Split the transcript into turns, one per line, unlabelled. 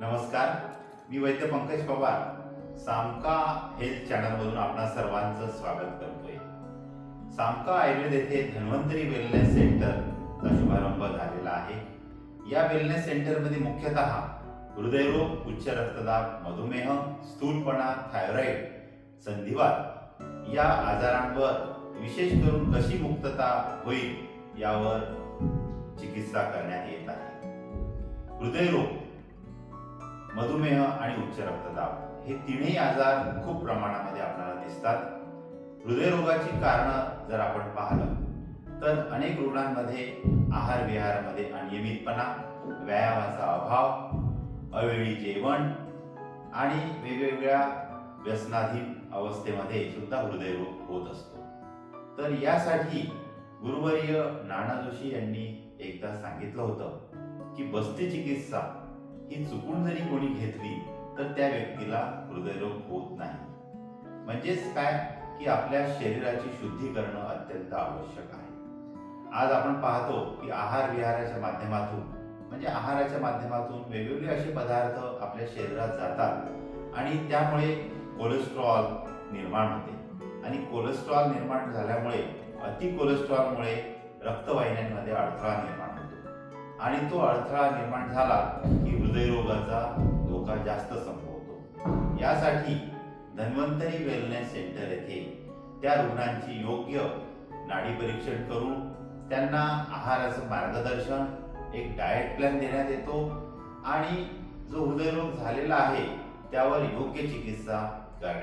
नमस्कार. मी वैद्य पंकज पवार. सामका हेल्थ चॅनलमधून आपणा सर्वांचं स्वागत करतोय. सामका आयुर्वेद येथे धन्वंतरी वेलनेस सेंटरचा शुभारंभ झालेला आहे. या वेलनेस सेंटरमध्ये मुख्यतः हृदयरोग उच्च रक्तदाब मधुमेह स्थूलपणा थायरॉइड संधिवात या आजारांवर विशेष करून कशी मुक्तता होईल यावर चिकित्सा करण्यात येत आहे. हृदयरोग मधुमेह आणि उच्च रक्तदाब हे तिन्ही आजार खूप प्रमाणामध्ये आपल्याला दिसतात. हृदयरोगाची कारणं जर आपण पाहिलं तर अनेक रुग्णांमध्ये आहार विहारामध्ये अनियमितपणा व्यायामाचा अभाव अवेळी जेवण आणि वेगवेगळ्या व्यसनाधीन अवस्थेमध्ये सुद्धा हृदयरोग होत असतो. तर यासाठी गुरुवर्य नाना जोशी यांनी एकदा सांगितलं होतं की बस्ती चिकित्सा ही चुकून जरी कोणी घेतली तर त्या व्यक्तीला हृदयरोग होत नाही. म्हणजेच काय? की आपल्या शरीराची शुद्धी करणं अत्यंत आवश्यक आहे. आज आपण पाहतो की आहार विहाराच्या माध्यमातून म्हणजे आहाराच्या माध्यमातून वेगवेगळे असे पदार्थ आपल्या शरीरात जातात आणि त्यामुळे कोलेस्ट्रॉल निर्माण होते. आणि कोलेस्ट्रॉल निर्माण झाल्यामुळे अति कोलेस्ट्रॉलमुळे रक्तवाहिन्यांमध्ये अडथळा निर्माण आणि तो अडथळा निर्माण झाला की हृदयरोगाचा धोका जास्त संभवतो. यासाठी धन्वंतरी वेलनेस सेंटर येथे त्या रुग्णांची योग्य नाडी परीक्षण करून त्यांना आहाराचं मार्गदर्शन एक डाएट प्लॅन देण्यात येतो आणि जो हृदयरोग झालेला आहे त्यावर योग्य चिकित्सा करण्यात